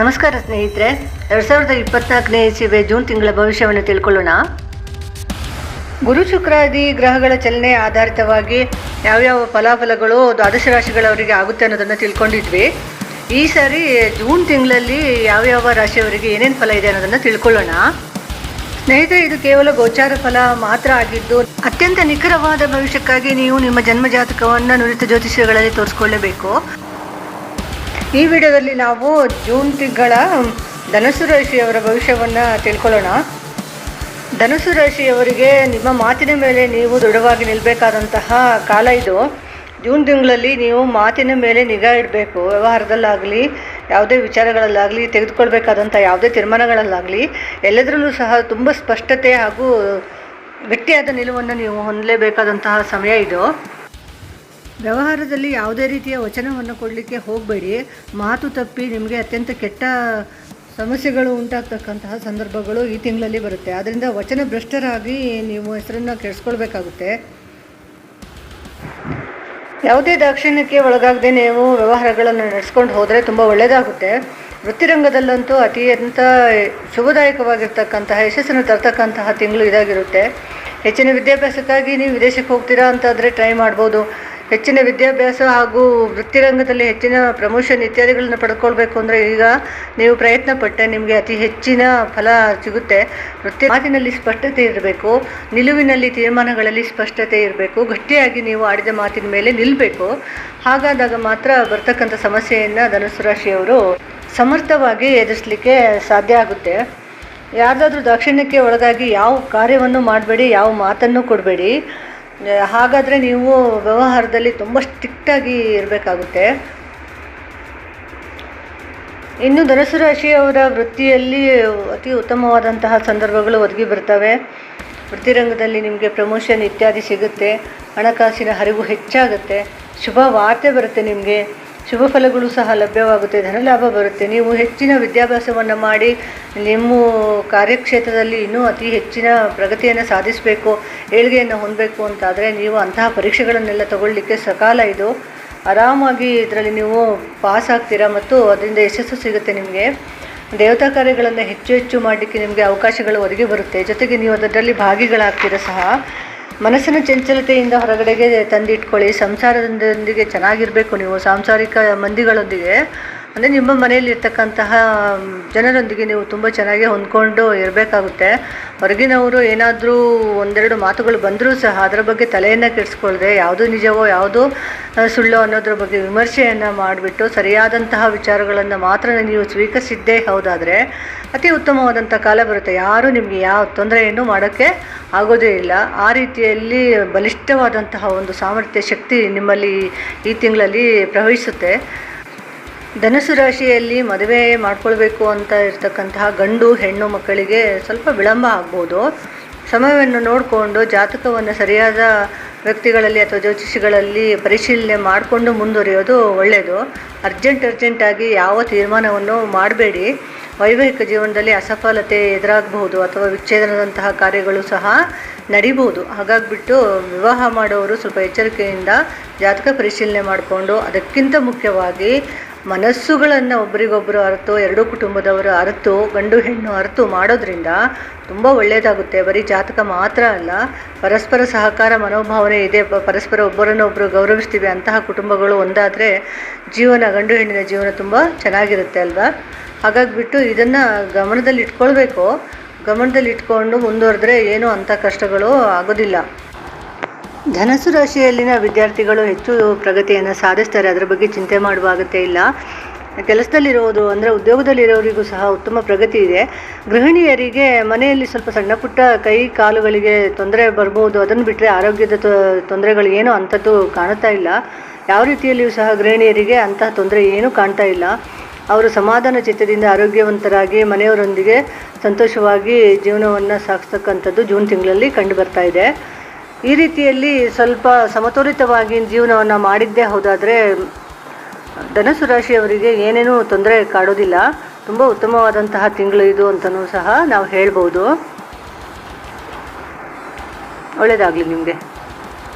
ನಮಸ್ಕಾರ ಸ್ನೇಹಿತರೆ. ಎರಡು ಸಾವಿರದ ಇಪ್ಪತ್ನಾಲ್ಕನೇ ಇಸಿವೆ ಜೂನ್ ತಿಂಗಳ ಭವಿಷ್ಯವನ್ನು ತಿಳ್ಕೊಳ್ಳೋಣ. ಗುರು ಶುಕ್ರಾದಿ ಗ್ರಹಗಳ ಚಲನೆ ಆಧಾರಿತವಾಗಿ ಯಾವ್ಯಾವ ಫಲಾಫಲಗಳು ದ್ವಾದಶ ರಾಶಿಗಳವರಿಗೆ ಆಗುತ್ತೆ ಅನ್ನೋದನ್ನು ತಿಳ್ಕೊಂಡಿದ್ವಿ. ಈ ಸಾರಿ ಜೂನ್ ತಿಂಗಳಲ್ಲಿ ಯಾವ್ಯಾವ ರಾಶಿಯವರಿಗೆ ಏನೇನು ಫಲ ಇದೆ ಅನ್ನೋದನ್ನು ತಿಳ್ಕೊಳ್ಳೋಣ. ಸ್ನೇಹಿತರೆ, ಇದು ಕೇವಲ ಗೋಚಾರ ಫಲ ಮಾತ್ರ ಆಗಿದ್ದು, ಅತ್ಯಂತ ನಿಖರವಾದ ಭವಿಷ್ಯಕ್ಕಾಗಿ ನೀವು ನಿಮ್ಮ ಜನ್ಮ ಜಾತಕವನ್ನು ನುರಿತ ಜ್ಯೋತಿಷ್ಯಗಳಲ್ಲಿ ತೋರಿಸ್ಕೊಳ್ಳೇಬೇಕು. ಈ ವಿಡಿಯೋದಲ್ಲಿ ನಾವು ಜೂನ್ ತಿಂಗಳ ಧನಸ್ಸು ರಾಶಿಯವರ ಭವಿಷ್ಯವನ್ನು ತಿಳ್ಕೊಳ್ಳೋಣ. ಧನುಸು ರಾಶಿಯವರಿಗೆ ನಿಮ್ಮ ಮಾತಿನ ಮೇಲೆ ನೀವು ದೃಢವಾಗಿ ನಿಲ್ಲಬೇಕಾದಂತಹ ಕಾಲ ಇದು. ಜೂನ್ ತಿಂಗಳಲ್ಲಿ ನೀವು ಮಾತಿನ ಮೇಲೆ ನಿಗಾ ಇಡಬೇಕು. ವ್ಯವಹಾರದಲ್ಲಾಗಲಿ, ಯಾವುದೇ ವಿಚಾರಗಳಲ್ಲಾಗಲಿ, ತೆಗೆದುಕೊಳ್ಬೇಕಾದಂಥ ಯಾವುದೇ ತೀರ್ಮಾನಗಳಲ್ಲಾಗಲಿ, ಎಲ್ಲದರಲ್ಲೂ ಸಹ ತುಂಬ ಸ್ಪಷ್ಟತೆ ಹಾಗೂ ಗಟ್ಟಿಯಾದ ನಿಲುವನ್ನು ನೀವು ಹೊಂದಲೇಬೇಕಾದಂತಹ ಸಮಯ ಇದು. ವ್ಯವಹಾರದಲ್ಲಿ ಯಾವುದೇ ರೀತಿಯ ವಚನವನ್ನು ಕೊಡಲಿಕ್ಕೆ ಹೋಗಬೇಡಿ. ಮಾತು ತಪ್ಪಿ ನಿಮಗೆ ಅತ್ಯಂತ ಕೆಟ್ಟ ಸಮಸ್ಯೆಗಳು ಉಂಟಾಗ್ತಕ್ಕಂತಹ ಸಂದರ್ಭಗಳು ಈ ತಿಂಗಳಲ್ಲಿ ಬರುತ್ತೆ. ಆದ್ದರಿಂದ ವಚನ ಭ್ರಷ್ಟರಾಗಿ ನೀವು ಹೆಸರನ್ನು ಕೆಡಿಸ್ಕೊಳ್ಬೇಕಾಗುತ್ತೆ. ಯಾವುದೇ ದಾಕ್ಷಿಣ್ಯಕ್ಕೆ ಒಳಗಾಗದೆ ನೀವು ವ್ಯವಹಾರಗಳನ್ನು ನಡೆಸ್ಕೊಂಡು ಹೋದರೆ ತುಂಬ ಒಳ್ಳೆಯದಾಗುತ್ತೆ ವೃತ್ತಿರಂಗದಲ್ಲಂತೂ ಅತ್ಯಂತ ಶುಭದಾಯಕವಾಗಿರ್ತಕ್ಕಂತಹ, ಯಶಸ್ಸನ್ನು ತರ್ತಕ್ಕಂತಹ ತಿಂಗಳು ಇದಾಗಿರುತ್ತೆ. ಹೆಚ್ಚಿನ ವಿದ್ಯಾಭ್ಯಾಸಕ್ಕಾಗಿ ನೀವು ವಿದೇಶಕ್ಕೆ ಹೋಗ್ತೀರಾ ಅಂತಾದರೆ ಟ್ರೈ ಮಾಡ್ಬೋದು. ಹೆಚ್ಚಿನ ವಿದ್ಯಾಭ್ಯಾಸ ಹಾಗೂ ವೃತ್ತಿರಂಗದಲ್ಲಿ ಹೆಚ್ಚಿನ ಪ್ರಮೋಷನ್ ಇತ್ಯಾದಿಗಳನ್ನು ಪಡ್ಕೊಳ್ಬೇಕು ಅಂದರೆ ಈಗ ನೀವು ಪ್ರಯತ್ನ ಪಟ್ಟೆ ನಿಮಗೆ ಅತಿ ಹೆಚ್ಚಿನ ಫಲ ಸಿಗುತ್ತೆ. ವೃತ್ತಿ ಮಾತಿನಲ್ಲಿ ಸ್ಪಷ್ಟತೆ ಇರಬೇಕು, ನಿಲುವಿನಲ್ಲಿ ತೀರ್ಮಾನಗಳಲ್ಲಿ ಸ್ಪಷ್ಟತೆ ಇರಬೇಕು, ಗಟ್ಟಿಯಾಗಿ ನೀವು ಆಡಿದ ಮಾತಿನ ಮೇಲೆ ನಿಲ್ಲಬೇಕು ಹಾಗಾದಾಗ ಮಾತ್ರ ಬರ್ತಕ್ಕಂಥ ಸಮಸ್ಯೆಯನ್ನು ಧನುಸು ರಾಶಿಯವರು ಸಮರ್ಥವಾಗಿ ಎದುರಿಸಲಿಕ್ಕೆ ಸಾಧ್ಯ ಆಗುತ್ತೆ. ಯಾರ್ದಾದ್ರೂ ದಾಕ್ಷಿಣ್ಯಕ್ಕೆ ಒಳಗಾಗಿ ಯಾವ ಕಾರ್ಯವನ್ನು ಮಾಡಬೇಡಿ, ಯಾವ ಮಾತನ್ನು ಕೊಡಬೇಡಿ ಹಾಗಾದರೆ ನೀವು ವ್ಯವಹಾರದಲ್ಲಿ ತುಂಬ ಸ್ಟ್ರಿಕ್ಟಾಗಿ ಇರಬೇಕಾಗುತ್ತೆ. ಇನ್ನು ಧನುಸು ರಾಶಿಯವರ ವೃತ್ತಿಯಲ್ಲಿ ಅತಿ ಉತ್ತಮವಾದಂತಹ ಸಂದರ್ಭಗಳು ಒದಗಿ ಬರ್ತವೆ. ವೃತ್ತಿರಂಗದಲ್ಲಿ ನಿಮಗೆ ಪ್ರಮೋಷನ್ ಇತ್ಯಾದಿ ಸಿಗುತ್ತೆ. ಹಣಕಾಸಿನ ಹರಿವು ಹೆಚ್ಚಾಗುತ್ತೆ. ಶುಭ ವಾರ್ತೆ ಬರುತ್ತೆ ನಿಮಗೆ. ಶುಭ ಫಲಗಳು ಸಹ ಲಭ್ಯವಾಗುತ್ತೆ, ಧನಲಾಭ ಬರುತ್ತೆ. ನೀವು ಹೆಚ್ಚಿನ ವಿದ್ಯಾಭ್ಯಾಸವನ್ನು ಮಾಡಿ, ನಿಮ್ಮ ಕಾರ್ಯಕ್ಷೇತ್ರದಲ್ಲಿ ಇನ್ನೂ ಅತಿ ಹೆಚ್ಚಿನ ಪ್ರಗತಿಯನ್ನು ಸಾಧಿಸಬೇಕು, ಏಳಿಗೆಯನ್ನು ಹೊಂದಬೇಕು ಅಂತಾದರೆ ನೀವು ಅಂತಹ ಪರೀಕ್ಷೆಗಳನ್ನೆಲ್ಲ ತಗೊಳ್ಳಿಕ್ಕೆ ಸಕಾಲ ಇದು. ಆರಾಮಾಗಿ ಇದರಲ್ಲಿ ನೀವು ಪಾಸ್ ಆಗ್ತೀರಾ ಮತ್ತು ಅದರಿಂದ ಯಶಸ್ಸು ಸಿಗುತ್ತೆ ನಿಮಗೆ. ದೇವತಾ ಕಾರ್ಯಗಳನ್ನು ಹೆಚ್ಚು ಹೆಚ್ಚು ಮಾಡಲಿಕ್ಕೆ ನಿಮಗೆ ಅವಕಾಶಗಳು ಒದಗಿ ಬರುತ್ತೆ. ಜೊತೆಗೆ ನೀವು ಅದರಲ್ಲಿ ಭಾಗಿಗಳಾಗ್ತೀರ ಸಹ. ಮನಸ್ಸಿನ ಚಂಚಲತೆಯಿಂದ ಹೊರಗಡೆಗೆ ತಂದಿಟ್ಕೊಳ್ಳಿ ಸಂಸಾರದೊಂದಿಗೆ ಚೆನ್ನಾಗಿರಬೇಕು ನೀವು ಸಾಂಸಾರಿಕ ಮಂದಿಗಳೊಂದಿಗೆ. ಅಂದರೆ ನಿಮ್ಮ ಮನೆಯಲ್ಲಿರ್ತಕ್ಕಂತಹ ಜನರೊಂದಿಗೆ ನೀವು ತುಂಬ ಚೆನ್ನಾಗಿ ಹೊಂದ್ಕೊಂಡು ಇರಬೇಕಾಗುತ್ತೆ. ಹೊರಗಿನವರು ಏನಾದರೂ ಒಂದೆರಡು ಮಾತುಗಳು ಬಂದರೂ ಸಹ ಅದರ ಬಗ್ಗೆ ತಲೆಯನ್ನು ಕೆಡಿಸ್ಕೊಳ್ದೆ ಯಾವುದು ನಿಜವೋ ಯಾವುದು ಸುಳ್ಳು ಅನ್ನೋದ್ರ ಬಗ್ಗೆ ವಿಮರ್ಶೆಯನ್ನು ಮಾಡಿಬಿಟ್ಟು ಸರಿಯಾದಂತಹ ವಿಚಾರಗಳನ್ನು ಮಾತ್ರ ನೀವು ಸ್ವೀಕರಿಸಿದ್ದೇ ಹೌದಾದರೆ ಅತಿ ಉತ್ತಮವಾದಂಥ ಕಾಲ ಬರುತ್ತೆ. ಯಾರೂ ನಿಮಗೆ ಯಾವ ತೊಂದರೆಯನ್ನು ಮಾಡೋಕ್ಕೆ ಆಗೋದೇ ಇಲ್ಲ. ಆ ರೀತಿಯಲ್ಲಿ ಬಲಿಷ್ಠವಾದಂತಹ ಒಂದು ಸಾಮರ್ಥ್ಯ, ಶಕ್ತಿ ನಿಮ್ಮಲ್ಲಿ ಈ ತಿಂಗಳಲ್ಲಿ ಪ್ರವಹಿಸುತ್ತೆ. ಧನುಸು ರಾಶಿಯಲ್ಲಿ ಮದುವೆ ಮಾಡ್ಕೊಳ್ಬೇಕು ಅಂತ ಇರ್ತಕ್ಕಂತಹ ಗಂಡು ಹೆಣ್ಣು ಮಕ್ಕಳಿಗೆ ಸ್ವಲ್ಪ ವಿಳಂಬ ಆಗ್ಬೋದು. ಸಮಯವನ್ನು ನೋಡಿಕೊಂಡು ಜಾತಕವನ್ನು ಸರಿಯಾದ ವ್ಯಕ್ತಿಗಳಲ್ಲಿ ಅಥವಾ ಜ್ಯೋತಿಷಿಗಳಲ್ಲಿ ಪರಿಶೀಲನೆ ಮಾಡಿಕೊಂಡು ಮುಂದುವರಿಯೋದು ಒಳ್ಳೆಯದು. ಅರ್ಜೆಂಟ್ ಅರ್ಜೆಂಟಾಗಿ ಯಾವ ತೀರ್ಮಾನವನ್ನು ಮಾಡಬೇಡಿ. ವೈವಾಹಿಕ ಜೀವನದಲ್ಲಿ ಅಸಫಲತೆ ಎದುರಾಗಬಹುದು ಅಥವಾ ವಿಚ್ಛೇದನದಂತಹ ಕಾರ್ಯಗಳು ಸಹ ನಡಿಬೋದು ಹಾಗಾಗಿಬಿಟ್ಟು ವಿವಾಹ ಮಾಡೋರು ಸ್ವಲ್ಪ ಎಚ್ಚರಿಕೆಯಿಂದ ಜಾತಕ ಪರಿಶೀಲನೆ ಮಾಡಿಕೊಂಡು ಅದಕ್ಕಿಂತ ಮುಖ್ಯವಾಗಿ ಮನಸ್ಸುಗಳನ್ನು ಒಬ್ಬರಿಗೊಬ್ಬರು ಅರಿತು, ಎರಡೂ ಕುಟುಂಬದವರು ಅರಿತು, ಗಂಡು ಹೆಣ್ಣು ಅರಿತು ಮಾಡೋದ್ರಿಂದ ತುಂಬ ಒಳ್ಳೆಯದಾಗುತ್ತೆ ಬರೀ ಜಾತಕ ಮಾತ್ರ ಅಲ್ಲ, ಪರಸ್ಪರ ಸಹಕಾರ ಮನೋಭಾವನೆ ಇದೆ. ಪರಸ್ಪರ ಒಬ್ಬರನ್ನೊಬ್ಬರು ಗೌರವಿಸ್ತೀವಿ ಅಂತಹ ಕುಟುಂಬಗಳು ಒಂದಾದರೆ ಜೀವನ, ಗಂಡು ಹೆಣ್ಣಿನ ಜೀವನ ತುಂಬ ಚೆನ್ನಾಗಿರುತ್ತೆ ಅಲ್ವಾ? ಹಾಗಾಗಿಬಿಟ್ಟು ಇದನ್ನು ಗಮನದಲ್ಲಿ ಗಮನದಲ್ಲಿಟ್ಕೊಂಡು ಮುಂದುವರೆದ್ರೆ ಏನೂ ಅಂಥ ಕಷ್ಟಗಳು ಆಗೋದಿಲ್ಲ. ಧನಸ್ಸು ರಾಶಿಯಲ್ಲಿನ ವಿದ್ಯಾರ್ಥಿಗಳು ಹೆಚ್ಚು ಪ್ರಗತಿಯನ್ನು ಸಾಧಿಸ್ತಾರೆ. ಅದರ ಬಗ್ಗೆ ಚಿಂತೆ ಮಾಡುವ ಅಗತ್ಯ ಇಲ್ಲ. ಕೆಲಸದಲ್ಲಿರೋದು ಅಂದರೆ ಉದ್ಯೋಗದಲ್ಲಿರೋರಿಗೂ ಸಹ ಉತ್ತಮ ಪ್ರಗತಿ ಇದೆ. ಗೃಹಿಣಿಯರಿಗೆ ಮನೆಯಲ್ಲಿ ಸ್ವಲ್ಪ ಸಣ್ಣ ಪುಟ್ಟ ಕೈ ಕಾಲುಗಳಿಗೆ ತೊಂದರೆ ಬರ್ಬೋದು. ಅದನ್ನು ಬಿಟ್ಟರೆ ಆರೋಗ್ಯದ ತೊಂದರೆಗಳು ಏನೂ ಅಂಥದ್ದು ಕಾಣ್ತಾ ಇಲ್ಲ. ಯಾವ ರೀತಿಯಲ್ಲಿಯೂ ಸಹ ಗೃಹಿಣಿಯರಿಗೆ ಅಂತಹ ತೊಂದರೆ ಏನೂ ಕಾಣ್ತಾ ಇಲ್ಲ. ಅವರು ಸಮಾಧಾನ ಚಿತ್ತದಿಂದ ಆರೋಗ್ಯವಂತರಾಗಿ ಮನೆಯವರೊಂದಿಗೆ ಸಂತೋಷವಾಗಿ ಜೀವನವನ್ನು ಸಾಗಿಸ್ತಕ್ಕಂಥದ್ದು ಜೂನ್ ತಿಂಗಳಲ್ಲಿ ಕಂಡು ಬರ್ತಾ ಇದೆ. ಈ ರೀತಿಯಲ್ಲಿ ಸ್ವಲ್ಪ ಸಮತೋಲಿತವಾಗಿ ಜೀವನವನ್ನು ಮಾಡಿದ್ದೇ ಹೌದಾದರೆ, ಧನಸು ರಾಶಿಯವರಿಗೆ ಏನೇನೂ ತೊಂದರೆ ಕಾಡೋದಿಲ್ಲ. ತುಂಬ ಉತ್ತಮವಾದಂತಹ ತಿಂಗಳು ಇದು ಅಂತಲೂ ಸಹ ನಾವು ಹೇಳ್ಬೋದು. ಒಳ್ಳೆಯದಾಗಲಿ ನಿಮಗೆ.